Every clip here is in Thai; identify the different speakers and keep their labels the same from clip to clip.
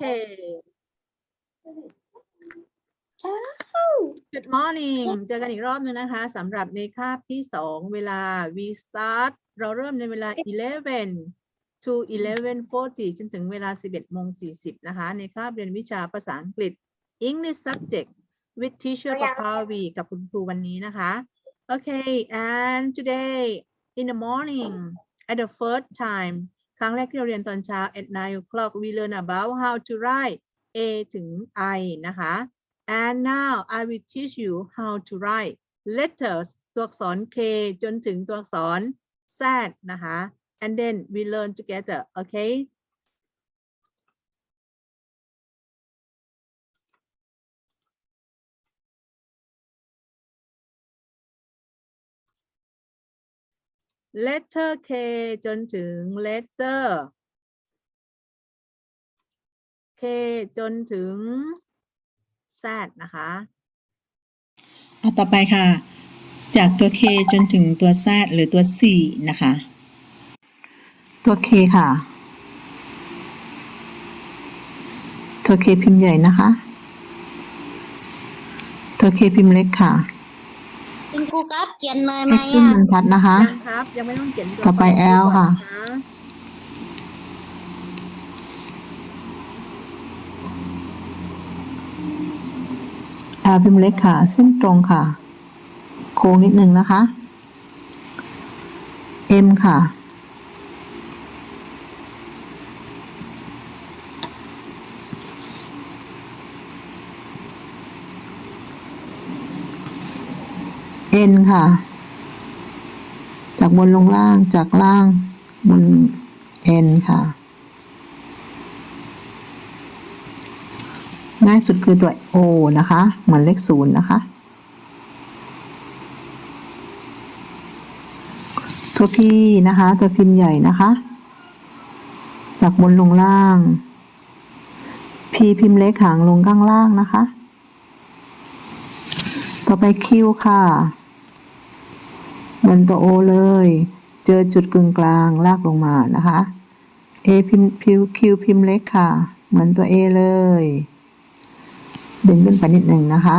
Speaker 1: Okay.
Speaker 2: เช้า
Speaker 1: Good morning เจอกันอีกรอบนึงนะคะสำหรับในคาบที่สองเวลา we start เราเริ่มในเวลา 11 to 11:40 จนถึงเวลา 11โมง40 นะคะ ในคาบเรียนวิชาภาษาอังกฤษ English subject with teacher ปภาวีกับคุณครูวันนี้นะคะ Okay and today in the morning at the first time ครั้งแรกที่เราเรียนตอนเช้า at 9 o'clock we learn about how to write A ถึง I นะคะ And now I will teach you how to write letters ตัวอักษร K จนถึงตัวอักษร Z นะคะ and then we learn together okay letter K จนถึง letter K จนถึง Z นะคะ
Speaker 3: อะต่อไปค่ะ จากตัว K จนถึงตัว Z หรือตัว C นะคะ ตัว K ค่ะ ตัว K พิมพ์ใหญ่นะคะ ตัว K พิมพ์เล็กค่ะ
Speaker 2: คุณครูครับเขียนเลยไหม
Speaker 3: ให้ขึ้น
Speaker 2: อะ
Speaker 3: บรรทัดนะคะ
Speaker 1: ยังครับ ยังไม่ต้องเขียนตัว
Speaker 3: ต่อไป
Speaker 1: ก่น
Speaker 3: L ค่ะ
Speaker 1: ก่อนน
Speaker 3: L พิมพ์เล็กค่ะ เส้นตรงค่ะ โค้งนิดนึงนะคะ M ค่ะ N ค่ะ จากบนลงล่างจากล่างบน N ค่ะ ง่ายสุดคือตัว O นะคะ เหมือนเลขศูนย์นะคะ ตัว P นะคะ ตัวพิมพ์ใหญ่นะคะ จากบนลงล่าง P พิมพ์เล็กหางลงข้างล่างนะคะ ต่อไป Q ค่ะ บนตัว O เลย เจอจุดกึ่งกลางลากลงมานะคะ A พิมพ์ Q พิมพ์เล็กค่ะ เหมือนตัว A เลย ดึงขึ้นไปนิดหนึ่งนะคะ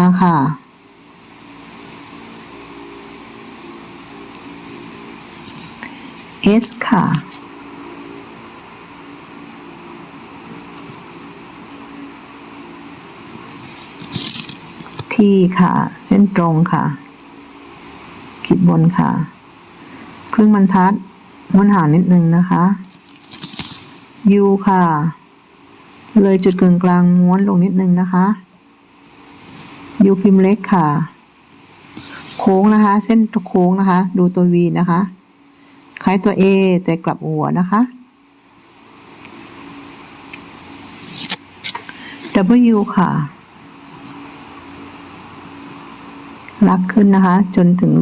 Speaker 3: R ค่ะ S ค่ะ T ค่ะ เส้นตรงค่ะ ขีดบนค่ะ ครึ่งบรรทัดม้วนหางนิดนึงนะคะ U ค่ะ เลยจุดกึ่งกลางม้วนลงนิดนึงนะคะยูพิมพ์เล็กค่ะ โค้งนะคะ เส้นโค้งนะคะ ดูตัว V นะคะ คล้ายตัว A แต่กลับหัวนะคะ W ค่ะ ลักขึ้นนะคะ จนถึง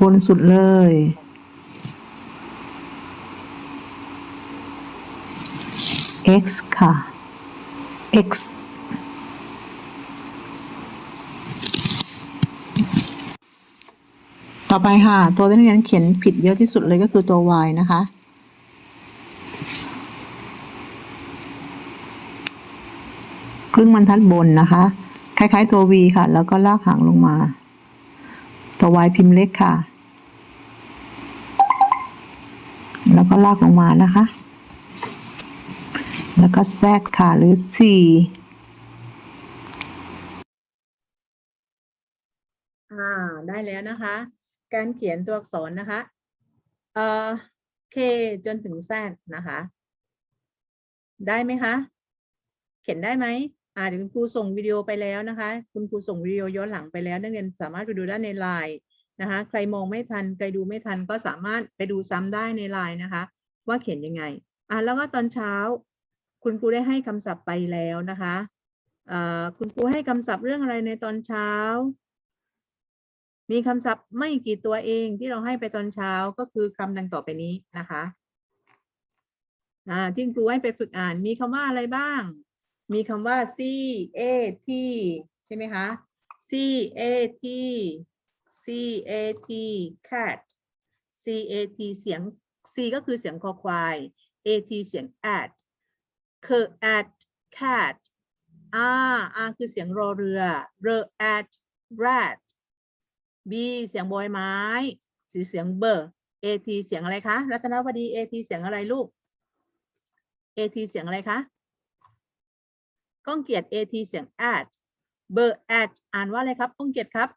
Speaker 3: บนสุดเลย X ค่ะ x ต่อไปค่ะ ตัวที่นักเรียนเขียนผิดเยอะที่สุดเลยก็คือตัว y นะคะครึ่งบรรทัดบนนะคะ คล้าย ๆ ตัว v ค่ะ แล้วก็ลากหางลงมา ตัวพิมพ์เล็กค่ะ แล้วก็ลากลงมานะคะ แล้วก็ z ค่ะหรือ c
Speaker 1: อ่าได้แล้วนะคะ การเขียนตัวอักษรนะคะเอ่อ K จนถึง Z นะคะ ได้ไหมคะ เขียนได้ไหม อ่าเดี๋ยวคุณครูส่งวิดีโอไปแล้วนะคะ คุณครูส่งวิดีโอย้อนหลังไปแล้วนักเรียนสามารถไปดูได้ในไลน์นะคะ ใครมองไม่ทัน ใครดูไม่ทันก็สามารถไปดูซ้ำได้ในไลน์นะคะ ว่าเขียนยังไงอ่าแล้วก็ตอนเช้า คุณครูได้ให้คำศัพท์ไปแล้วนะคะเอ่อคุณครูให้คำศัพท์เรื่องอะไรในตอนเช้า มีคำศัพท์ไม่กี่ตัวเองที่เราให้ไปตอนเช้าก็คือคำดังต่อไปนี้นะคะ อ่าที่ครูให้ไปฝึกอ่านมีคำว่าอะไรบ้าง มีคำว่า c a t ใช่ไหมคะ c a t c a t cat c a t เสียง c ก็คือเสียงคอควาย a t เสียง at คือ at cat r r คือเสียงรอเรือ r at rat b เสียงบอยไม้ สีเสียงเบอร์ at เสียงอะไรคะ รัตนวดี at เสียงอะไรลูก at เสียงอะไรคะ ก้องเกียรติ at เสียง at เบอร์ at อ่านว่าอะไรครับ ก้องเกียรติครับ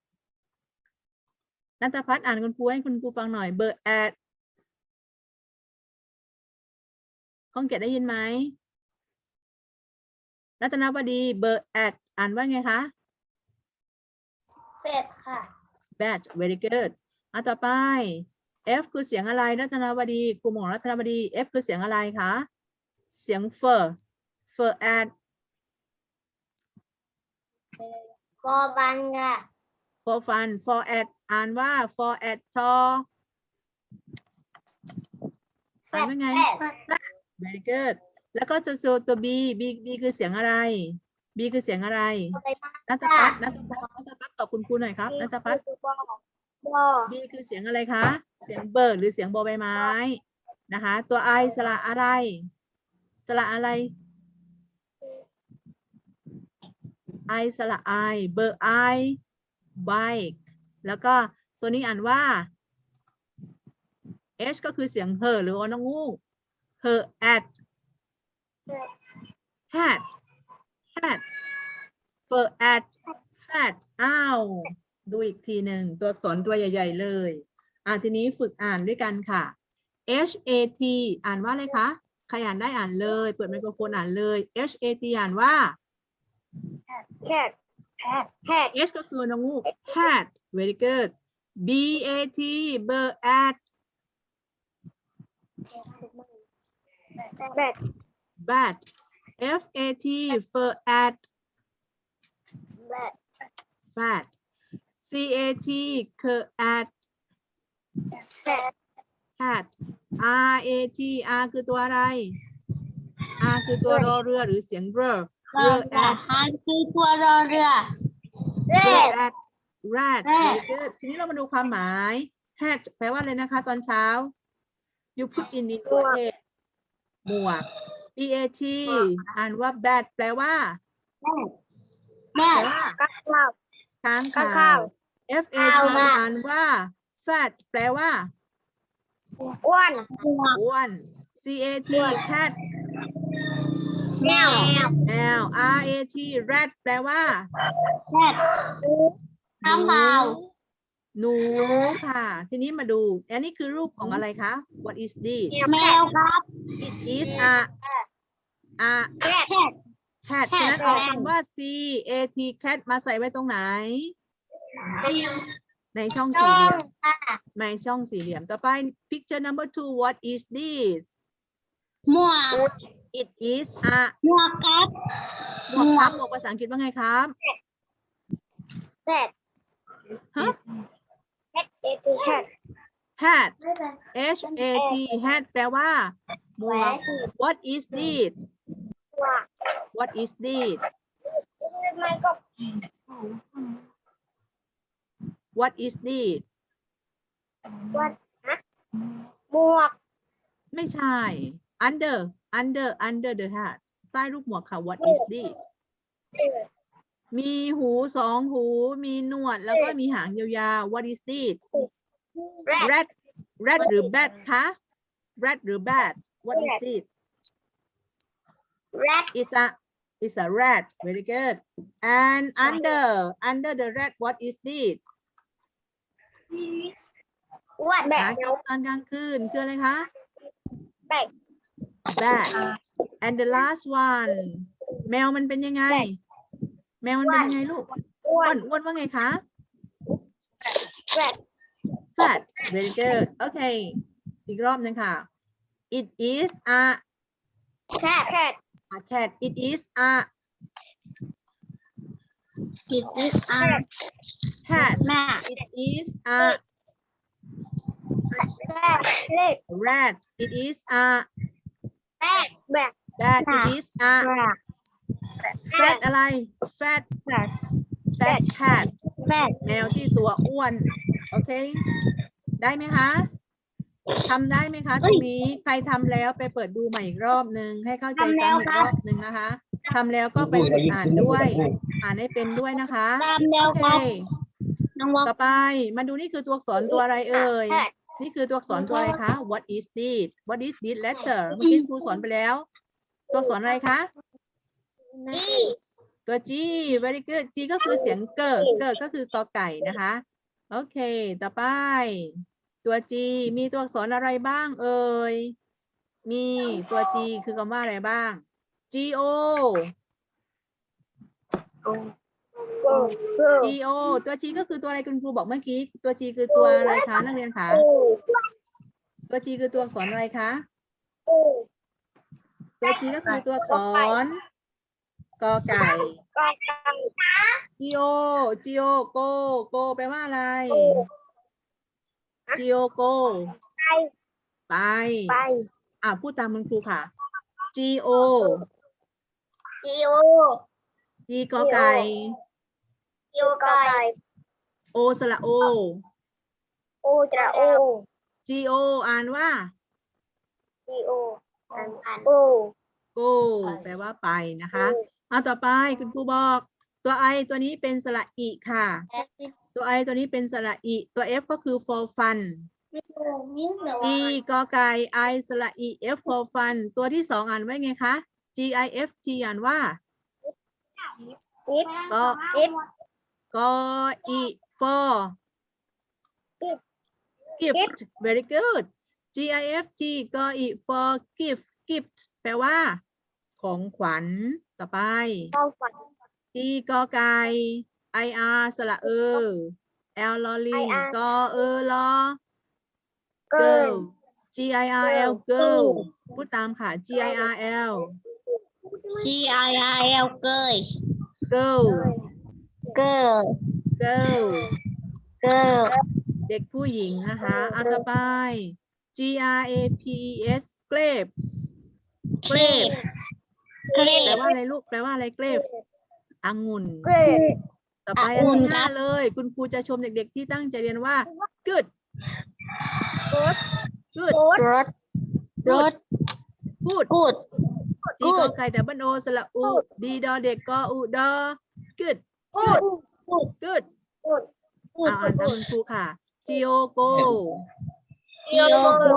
Speaker 1: นันทพัฒน์อ่านคุณครูให้คุณครูฟังหน่อยเบอร์ at ก้องเกียรติได้ยินไหมรัตนวดีเบอร์ at อ่านว่าไงคะ
Speaker 2: เป็ดค่ะ
Speaker 1: bad very good อะต่อไป F คือเสียงอะไรรัตนวดีครูหมองรัตนวดี F คือเสียงอะไรคะ เสียง fur fur at
Speaker 2: คอบันค่ะ
Speaker 1: for fun for at อ่านว่า for at ทออ่านว่าไง very good แล้วก็จะโซตัว B B B คือเสียงอะไร B คือเสียงอะไรนัตพัฒน์นัตพัฒน์นัตพัฒน์ตอบคุณครูหน่อยครับนัตพัฒน์
Speaker 2: บอ
Speaker 1: B คือเสียงอะไรคะ เสียงเบอร์หรือเสียงบอใบไม้นะคะ ตัว I สระอะไร สระอะไร I สระ I เบอร์ I bike แล้วก็ตัวนี้อ่านว่า H ก็คือเสียง her หรืออนงู her at hat hat for at fat อ้าวดูอีกทีหนึ่งตัวอักษรตัวใหญ่ ๆ เลย อ่าทีนี้ฝึกอ่านด้วยกันค่ะ H A T อ่านว่าอะไรคะ ใครอ่านได้อ่านเลย เปิดไมโครโฟนอ่านเลย H A T อ่านว่า
Speaker 2: แคทแคทแคท
Speaker 1: H ก็คือน้องงู hat very good B A T bird at
Speaker 2: เป็ด
Speaker 1: bat F A T fur at
Speaker 2: เป็ด
Speaker 1: fat C A T cur at
Speaker 2: เป็ด
Speaker 1: cat R A T R คือตัวอะไร R คือตัวรอเรือหรือเสียงเรอ
Speaker 2: รอเรือฮันคือตัวรอเรือเร็ด
Speaker 1: rat rat
Speaker 2: Rat
Speaker 1: very good ทีนี้เรามาดูความหมาย hat แปลว่าอะไรนะคะ ตอนเช้า you put in in your head หมวก b a t อ่านว่า bat แปลว่า
Speaker 2: แม่
Speaker 1: แปลว่า
Speaker 2: ข้าว
Speaker 1: ค้าง
Speaker 2: ข้า
Speaker 1: คาว
Speaker 2: ข้าว
Speaker 1: f a
Speaker 2: ข้าว
Speaker 1: t
Speaker 2: มา
Speaker 1: อ่านว่า fat แปลว่า
Speaker 2: อ้วน
Speaker 1: อ้วน c a t cat
Speaker 2: แมว
Speaker 1: แมว r a t rat แปลว่า
Speaker 2: แม่ข้ามเผา
Speaker 1: หนูค่ะ ทีนี้มาดู อันนี้คือรูปของอะไรคะ what is this
Speaker 2: แมวครับ
Speaker 1: it is a a
Speaker 2: แคท
Speaker 1: cat ฉะนั้นเอาคำว่า c a t cat มาใส่ไว้ตรงไหน ในช่อง
Speaker 2: ต้
Speaker 1: สี่
Speaker 2: อ
Speaker 1: เหลี่
Speaker 2: ง
Speaker 1: ยมในช่องสี่เหลี่ยม ต่อไป picture number two what is this
Speaker 2: หมวก
Speaker 1: it is a
Speaker 2: หมวกครับ
Speaker 1: หมวกครับหมวกภาษาอังกฤษว่าไงครับ
Speaker 2: แเป็ด
Speaker 1: ฮะ
Speaker 2: แคทเอทีแคท
Speaker 1: hat h a t hat แปลว่าหมวก what is this
Speaker 2: หมวก
Speaker 1: what is this
Speaker 2: ไม่ก็
Speaker 1: what is this
Speaker 2: วัดนะหมวก
Speaker 1: ไม่ใช่ under under under the hat ใต้รูปหมวกค่ะ what is this มีหูสองหู มีหนวด แล้วก็มีหางยาวๆ what is this
Speaker 2: แรด
Speaker 1: rat rat หรือ bat คะ rat หรือ bat what is
Speaker 2: Rat
Speaker 1: this
Speaker 2: แรด
Speaker 1: is a is a rat very good and under under the rat what is this
Speaker 2: อ้วนแบ
Speaker 1: หา
Speaker 2: บ
Speaker 1: กินตอนกลางคืนคืออะไรคะ
Speaker 2: แบก
Speaker 1: bat and the last one แมวมันเป็นยังไง แมวมันเป็นยังไงลูก
Speaker 2: อ้ว
Speaker 1: อ้วนนอ้วนว่าไงคะ
Speaker 2: แรด
Speaker 1: fat very good okay อีกรอบหนึงค่ะ it is a
Speaker 2: แคทแคท
Speaker 1: a cat it is a
Speaker 2: กิดอิสอา
Speaker 1: cat
Speaker 2: แม่
Speaker 1: it is a
Speaker 2: แรดเล็ก
Speaker 1: rat it is a
Speaker 2: แบกแบก
Speaker 1: bat it is a
Speaker 2: แรด
Speaker 1: fat อะไร fat
Speaker 2: แรด
Speaker 1: fat cat
Speaker 2: แบก
Speaker 1: แมวที่ตัวอ้วน โอเค ได้ไหมคะทำได้ไหมคะ ตรงนี้ใครทำแล้วไปเปิดดูใหม่อีกรอบนึง ให้เข้าใจซ้ำอีกรอบนึงนะคะทำแล้วก็ไปฝึกอ่านด้วย อ่านให้เป็นด้วยนะคะ
Speaker 2: ตามแล้ว
Speaker 1: โอเค
Speaker 2: ครับน้องวอก
Speaker 1: ต่อไปมาดูนี่คือตัวอักษรตัวอะไรเอ่ย นี่คือตัวอักษรตัวอะไรคะ What is this What is this letter เมื่อกี้ครูสอนไปแล้ว ตัวอักษรอะไรคะ ตัว G very good G ก็คือเสียงเกิดเกิดก็คือกอไก่นะคะ โอเค ต่อไป ตัว G มีตัวอักษรอะไรบ้างเอ่ย มีตัว G คือคำว่าอะไรบ้าง G O G O ตัว G ก็คือตัวอะไรคุณครูบอกเมื่อกี้ ตัว G คือตัวอะไรคะนักเรียนคะตัว G คือตัวอักษรอะไรคะตัว G ก็คือตัวอักษรกอไก่ G O G O go go แปลว่าอะไร G O go ไป
Speaker 2: ไป
Speaker 1: อะพูดตามคุณครูค่ะ G O
Speaker 2: จิโอ
Speaker 1: G กอไก่
Speaker 2: จิโอไก่
Speaker 1: O สระ O
Speaker 2: โอตระโอ
Speaker 1: G O อ่านว่า
Speaker 2: จิโออันอันโอ
Speaker 1: go แปลว่าไปนะคะเอาต่อไปคุณครูบอก ตัว I ตัวนี้เป็นสระอิค่ะ ตัว I ตัวนี้เป็นสระอิตัว F ก็คือ for fun G กอไก่ I สระอิ F for fun ตัวที่สองอ่านว่าไงคะ G I F G อ่านว่า
Speaker 2: กิฟ
Speaker 1: ก็
Speaker 2: กิฟ
Speaker 1: กออิ for gift very good G I F G กออิ for gift gift แปลว่า ของขวัญต่อไป
Speaker 2: เข้าฝัน
Speaker 1: G กอไก่ I R สระเออ L ลอลิง
Speaker 2: IR
Speaker 1: กอเออลอ
Speaker 2: เกิน
Speaker 1: girl G I R L girl พูดตามค่ะ G I R L
Speaker 2: G I I L เก ย
Speaker 1: girl
Speaker 2: เกิร์
Speaker 1: girl
Speaker 2: เกิร์
Speaker 1: เด็กผู้หญิงนะคะอันต่อไป G R A P E S grapes
Speaker 2: เกรป
Speaker 1: grapes
Speaker 2: เกร
Speaker 1: แปล
Speaker 2: ป
Speaker 1: ว่าอะไรลูกแปลว่าอะไร grapes องุ่น
Speaker 2: เกรป
Speaker 1: ต่อไปอัน
Speaker 2: องุ่น
Speaker 1: ที่
Speaker 2: ครั
Speaker 1: ห้า
Speaker 2: บ
Speaker 1: เลย คุณครูจะชมเด็กๆที่ตั้งใจเรียนว่า good good
Speaker 2: รถรถ
Speaker 1: good
Speaker 2: กูด
Speaker 1: จีกอไก่ดับเบิลโอสระอูดีดอเด็กกออูดอ good
Speaker 2: กูด
Speaker 1: good
Speaker 2: กูด
Speaker 1: อ่าอ่านตามคุณครูค่ะ G O G O
Speaker 2: จิโอโก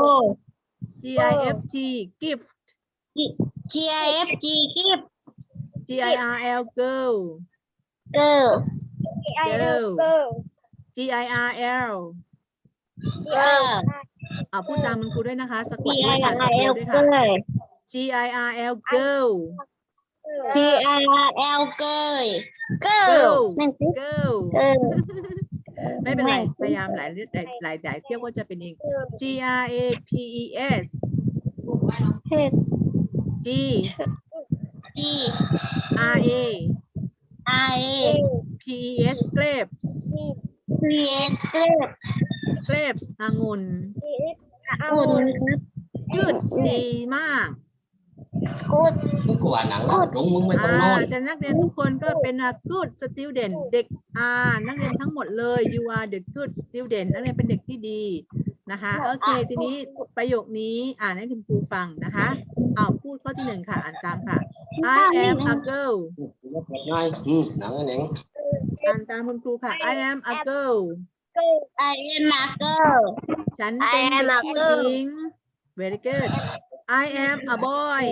Speaker 1: G I F T gift
Speaker 2: G I F G กิฟ
Speaker 1: G I R L girl
Speaker 2: เกิร์
Speaker 1: girl G I R L
Speaker 2: เกิร์
Speaker 1: อ่าพูดตามคุณครูด้วยนะคะสะก
Speaker 2: G
Speaker 1: ดด้วย
Speaker 2: I
Speaker 1: ค่ะสะ
Speaker 2: I
Speaker 1: ก
Speaker 2: L
Speaker 1: ดด้วย
Speaker 2: เก
Speaker 1: ค่ะ
Speaker 2: ย
Speaker 1: G I R L girl
Speaker 2: G I R L เกยเกิร์
Speaker 1: girl
Speaker 2: นั่นคือ
Speaker 1: girl
Speaker 2: เกิร์
Speaker 1: ไม่เป็นไร
Speaker 2: ไม่
Speaker 1: พยายามหลายหลายหลายหลายเที่ยวก็จะเป็นเอง G R A P E S
Speaker 2: เฮ็ด
Speaker 1: G
Speaker 2: G
Speaker 1: R A
Speaker 2: I
Speaker 1: P E S grapes
Speaker 2: P S เกรป
Speaker 1: grapes องุ่น
Speaker 2: กูด
Speaker 1: good ดีมาก
Speaker 2: กูด
Speaker 4: มึงกว่าหนังแล้วตรงมึงไม่ต้องน
Speaker 1: อ่า
Speaker 4: อน
Speaker 1: ฉะนั้นนักเรียนทุกคนก็เป็น a good student เด็กอ่านักเรียนทั้งหมดเลย you are the good student นักเรียนเป็นเด็กที่ดีนะคะโอเคทีนี้ประโยคนี้อ่านให้คุณครูฟังนะคะเอาพูดข้อที่หนึ่งค่ะ อ่านตามค่ะ I am a girl
Speaker 4: ง่ายอืมหนังอันนี้
Speaker 1: อ่านตามคุณครูค่ะ I am a girl
Speaker 2: I am a girl
Speaker 1: ฉัน
Speaker 2: I
Speaker 1: เป็น
Speaker 2: am
Speaker 1: เด็
Speaker 2: a
Speaker 1: กผู้
Speaker 2: girl
Speaker 1: หญิง very good I am a boy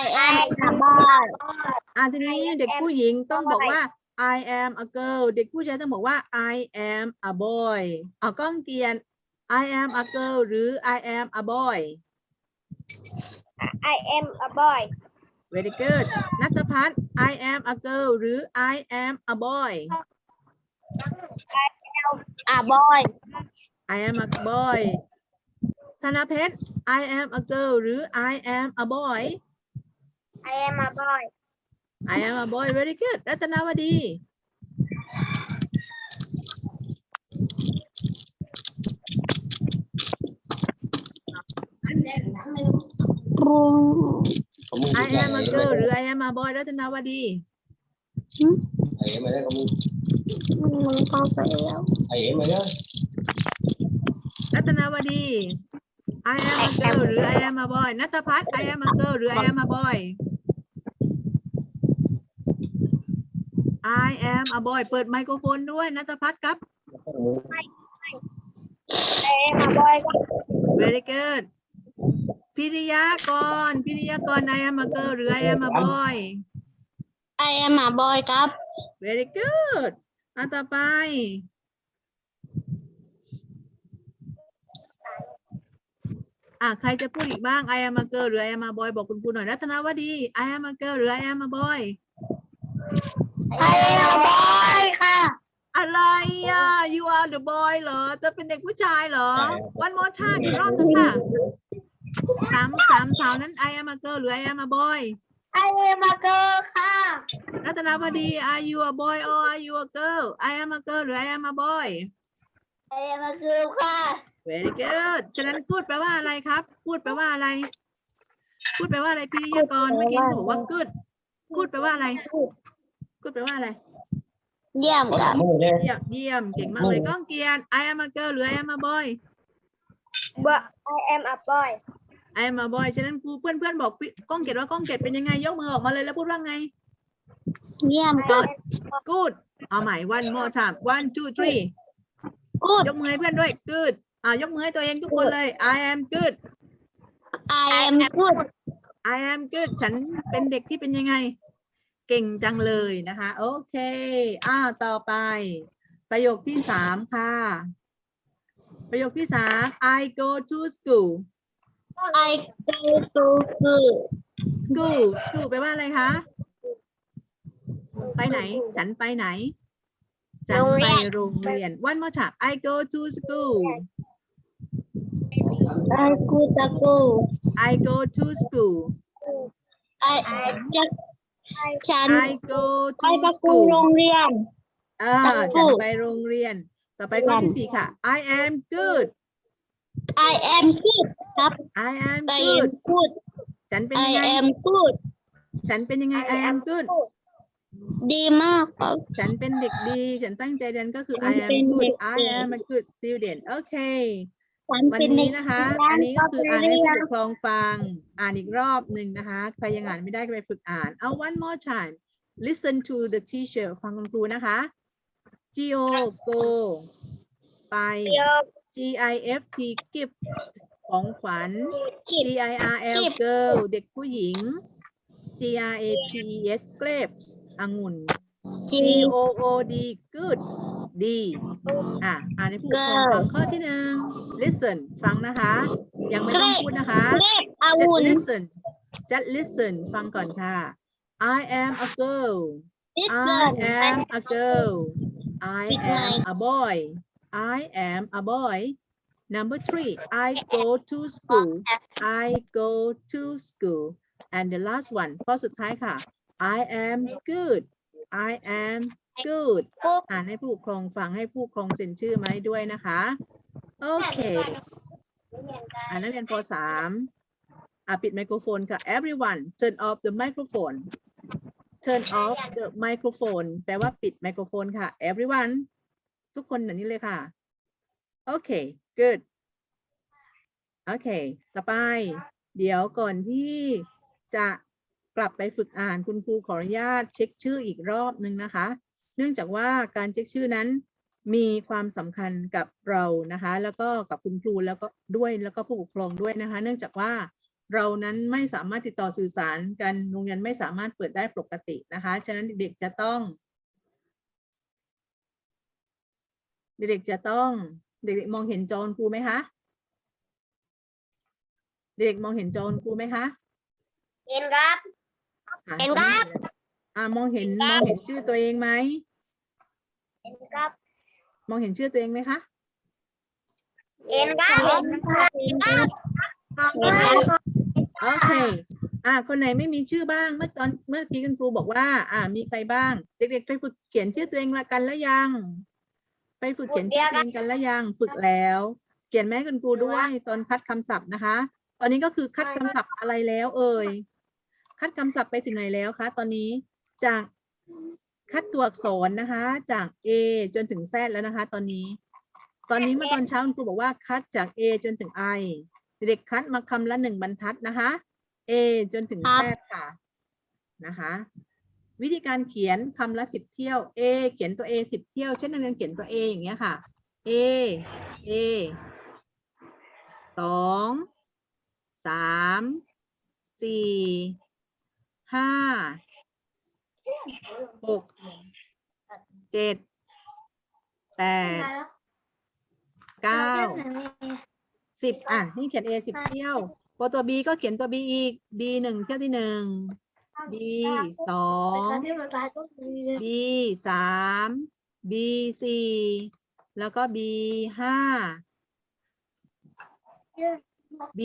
Speaker 2: I am a boy
Speaker 1: อ่าทีนี้เด็กผู้หญิงต้องบอกว่า I am a girl เด็กผู้ชายต้องบอกว่า I am a boy เอากล้องเกียน I am a girl หรือ I am a boy
Speaker 2: I am a boy
Speaker 1: very good นัทพัฒน์ I am a girl หรือ I am a boy
Speaker 2: a boy
Speaker 1: I am a boy ธนเพชร I am a girl หรือ I am a boy
Speaker 2: I am a boy
Speaker 1: I am a boy very good รัตนาวดี
Speaker 4: ของมึง
Speaker 1: I am a girl หรือ I am a boy รัตนาวดี
Speaker 4: ไอ้เอ็มไม่ได้ของมึง
Speaker 2: มันก็ไปแล้ว
Speaker 4: ไอ้เอ็มไม่ได้
Speaker 1: รัตนาวดี I am a girl หรือ I am a boy นัทพัฒน์ I am a girl หรือ I am a boy I am a boy เปิดไมโครโฟนด้วยนัทพัฒน์ครับ
Speaker 2: มาบอย
Speaker 1: very good พิริยากรพิริยากร I am a girl หรือ I am a boy
Speaker 2: ไอแอมมาบอยครับ
Speaker 1: very good อันต่อไป อะใครจะพูดอีกบ้าง I am a girl หรือ I am a boy บอกคุณครูหน่อย รัตนาวดี I am a girl หรือ I am a boy
Speaker 2: ไอแอมมาบอยค่ะ
Speaker 1: อะไรอะ you are the boy เหรอ จะเป็นเด็กผู้ชายเหรอ one more time อีกรอบหนึงค่ะสามสามสาวนั้น I am a girl หรือ I am a boy
Speaker 2: ไอแอมมาเกอร์ค่ะ
Speaker 1: รัตนาวดี are you a boy or are you a girl I am a girl หรือ I am a boy
Speaker 2: ไอแอมมาเกอร์ค่ะ
Speaker 1: very good ฉะนั้นพูดแปลว่าอะไรครับ พูดแปลว่าอะไร พูดแปลว่าอะไรพิริยากรเมื่อกี้หนูบอกว่า good พูดแปลว่าอะไร พูดแปลว่าอะไร
Speaker 2: เยี่ยมครับ
Speaker 4: มือเลย
Speaker 1: เยี่ยมเยี่ยมเก่งมากเลยก้องเกียน I am a girl หรือ I am a boy
Speaker 2: ว่า I am a boy
Speaker 1: I am a boy ฉะนั้นครูเพื่อนเพื่อนๆบอกพี่ก้องเกียรติว่าก้องเกียรติเป็นยังไงยกมือออกมาเลยแล้วพูดว่าไง
Speaker 2: เยี่ยมครับ
Speaker 1: good เอาใหม่ one more time one two three
Speaker 2: กูด
Speaker 1: ยกมือให้เพื่อนด้วย good อ่ายกมือให้ตัวเองทุกคนเลย I am good
Speaker 2: I am good
Speaker 1: I am good ฉันเป็นเด็กที่เป็นยังไง เก่งจังเลยนะคะ โอเค อ้าว ต่อไป ประโยคที่สามค่ะ ประโยคที่สาม I go to school
Speaker 2: I go to school
Speaker 1: school school แปลว่าอะไรคะ ไปไหน ฉันไปไหน ฉันไปโรงเรียน one more time I go to school
Speaker 2: I go to school
Speaker 1: I go to school
Speaker 2: I จะฉัน
Speaker 1: I go
Speaker 2: ไป
Speaker 1: to
Speaker 2: ประกู
Speaker 1: school
Speaker 2: โรงเรียน
Speaker 1: อ่า
Speaker 2: ไป
Speaker 1: ฉัน
Speaker 2: school
Speaker 1: ไปโรงเรียน ต่อไปข้อที่สี่ค่ะ I am good
Speaker 2: I am good ครับ
Speaker 1: I am
Speaker 2: I
Speaker 1: good
Speaker 2: am good
Speaker 1: ฉันเป็น
Speaker 2: I
Speaker 1: ยังไง
Speaker 2: am good
Speaker 1: ฉันเป็นยังไง I am good
Speaker 2: ดีมากครับ
Speaker 1: ฉันเป็นเด็กดี ฉันตั้งใจเรียนก็คือ
Speaker 2: ฉั
Speaker 1: I
Speaker 2: น
Speaker 1: am
Speaker 2: เป็น
Speaker 1: good
Speaker 2: เด็ก
Speaker 1: I
Speaker 2: ดี
Speaker 1: am a good student โอเค
Speaker 2: ฉัน
Speaker 1: วัน
Speaker 2: เป็นเด็
Speaker 1: นี้
Speaker 2: ก
Speaker 1: นะคะ
Speaker 2: ดี
Speaker 1: อันนี้ก็คืออ่านให้
Speaker 2: เรี
Speaker 1: ผู้
Speaker 2: ยน
Speaker 1: ปกครองฟัง อ่านอีกรอบหนึ่งนะคะ ใครยังอ่านไม่ได้ก็ไปฝึกอ่าน เอา one more time listen to the teacher ฟังคุณครูนะคะ G O go ไป G I F T gift ของขวัญ
Speaker 2: กิจ
Speaker 1: G I R L
Speaker 2: Gift
Speaker 1: girl เด็กผู้หญิง G R A P E S grapes องุ่น G O O D good ดีอะอ่านให้ผู้ปกครองฟังข้อที่หนึ่ง listen ฟังนะคะ ยังไม่ต้องพูดนะคะ
Speaker 2: เลขอา
Speaker 1: just
Speaker 2: วุธ
Speaker 1: listen just listen ฟังก่อนค่ะ I am a girl I am a girl I am a boy I am a boy number three I go to school I go to school and the last one ข้อสุดท้ายค่ะ I am good I am good อ่านให้ผู้ปกครองฟังให้ผู้ปกครองเซ็นชื่อมาให้ด้วยนะคะ โอเค อ่านนักเรียนป .3 อะปิดไมโครโฟนค่ะ everyone turn off the microphone turn off the microphone แปลว่าปิดไมโครโฟนค่ะ everyone ทุกคนแบบนี้เลยค่ะ โอเค good โอเค ต่อไป เดี๋ยวก่อนที่จะกลับไปฝึกอ่านคุณครูขออนุญาตเช็คชื่ออีกรอบนึงนะคะ เนื่องจากว่าการเช็คชื่อนั้นมีความสำคัญกับเรานะคะ แล้วก็กับคุณครูแล้วก็ด้วยแล้วก็ผู้ปกครองด้วยนะคะ เนื่องจากว่าเรานั้นไม่สามารถติดต่อสื่อสารกันโรงเรียนไม่สามารถเปิดได้ปกตินะคะ ฉะนั้นเด็กๆจะต้อง เด็กๆจะต้องเด็กๆมองเห็นจอคุณครูไหมคะเด็กๆมองเห็นจอคุณครูไหมคะ
Speaker 2: เห็นครับ
Speaker 1: อะ
Speaker 2: เห็นครับ
Speaker 1: อ่ามองเห็น
Speaker 2: เห็นค
Speaker 1: ม
Speaker 2: รั
Speaker 1: อบงเห็นชื่อตัวเองไหม
Speaker 2: เห็นครับ
Speaker 1: มองเห็นชื่อตัวเองไหมคะ
Speaker 2: เห็นครับเห็นครับเห็นครับเห็นครับ
Speaker 1: โอเคอ่าคนไหนไม่มีชื่อบ้างเมื่อตอนเมื่อกี้คุณครูบอกว่า อ่า มีใครบ้าง เด็กๆไปฝึกเขียนชื่อตัวเองละกันแล้วยัง ไปฝึกเขียนชื่อตัวเองกันแล้วยังฝึกแล้ว เขียนแม่คุณครูด้วยตอนคัดคำศัพท์นะคะ ตอนนี้ก็คือคัดคำศัพท์อะไรแล้ว เอ่ยคัดคำศัพท์ไปถึงไหนแล้วคะตอนนี้จาก คัดตัวอักษรนะคะ จาก A จนถึง Z แล้วนะคะ ตอนนี้ ตอนนี้เมื่อตอนเช้าคุณครูบอกว่าคัดจาก A จนถึง I เด็กคัดมาคำละหนึ่งบรรทัดนะคะ A จนถึง Z ค่ะนะคะ วิธีการเขียนคำละสิบเที่ยว A เขียนตัว A สิบเที่ยว เช่นนักเรียนเขียนตัว A อย่างเงี้ยค่ะ A A สองสามสี่ห้า หกเจ็ดแปดเก้าสิบอะ นี่เขียน A สิบเที่ยวพอตัว B ก็เขียนตัว B อีก B หนึ่งเที่ยวที่หนึ่ง B สอง B สาม B สี่แล้วก็ B ห้า B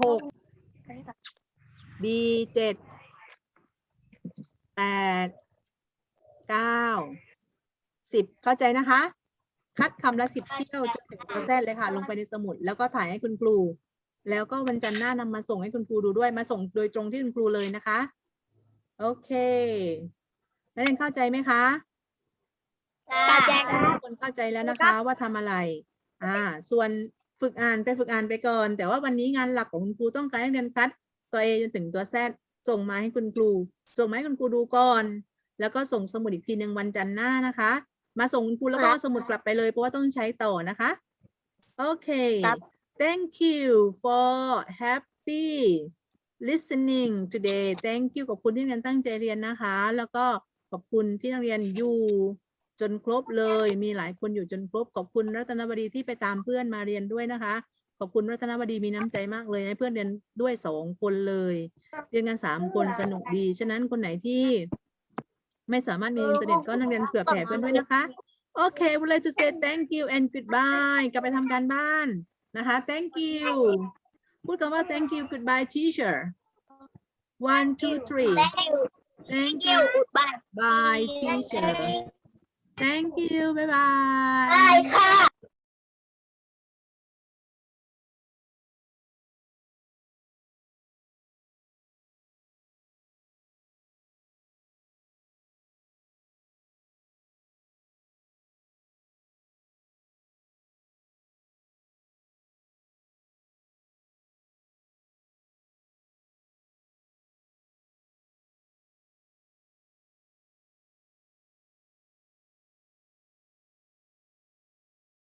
Speaker 1: หก B เจ็ด แปดเก้าสิบเข้าใจนะคะ คัดคำละสิบเที่ยวจนถึงตัวแซดเลยค่ะ ลงไปในสมุดแล้วก็ถ่ายให้คุณครู แล้วก็วันจันทร์หน้านำมาส่งให้คุณครูดูด้วยมาส่งโดยตรงที่คุณครูเลยนะคะ โอเคนักเรียนเข้าใจไหมคะ
Speaker 2: เข้าใจ
Speaker 1: ทุกคนเข้าใจแล้วนะคะ ว่าทำอะไร อ่า ส่วนฝึกอ่านไปฝึกอ่านไปก่อน แต่ว่าวันนี้งานหลักของคุณครูต้องการให้เรียนคัดตัวเอจนถึงตัวแซด ส่งมาให้คุณครู ส่งมาให้คุณครูดูก่อน แล้วก็ส่งสมุดอีกทีหนึ่งวันจันทร์หน้านะคะ มาส่งคุณครูแล้วก็เอาสมุดกลับไปเลยเพราะว่าต้องใช้ต่อนะคะ โอเค
Speaker 2: ครับ
Speaker 1: thank you for happy listening today thank you ขอบคุณที่เรียนตั้งใจเรียนนะคะ แล้วก็ขอบคุณที่นักเรียนอยู่จนครบเลย มีหลายคนอยู่จนครบ ขอบคุณรัตนบดีที่ไปตามเพื่อนมาเรียนด้วยนะคะ ขอบคุณรัตนบดีมีน้ำใจมากเลยให้เพื่อนเรียนด้วยสองคนเลย เรียนกันสามคนสนุกดี ฉะนั้นคนไหนที่ไม่สามารถมีอินเทอร์เน็ตก็นักเรียนเผื่อแผ่เพื่อนด้วยนะคะ โอเค would like to say thank you and goodbye กลับไปทำการบ้านนะคะ thank you พูดคำว่า thank you goodbye teacher one two three thank you
Speaker 2: Bye.
Speaker 1: bye teacher thank you bye bye
Speaker 2: Bye ค่ะ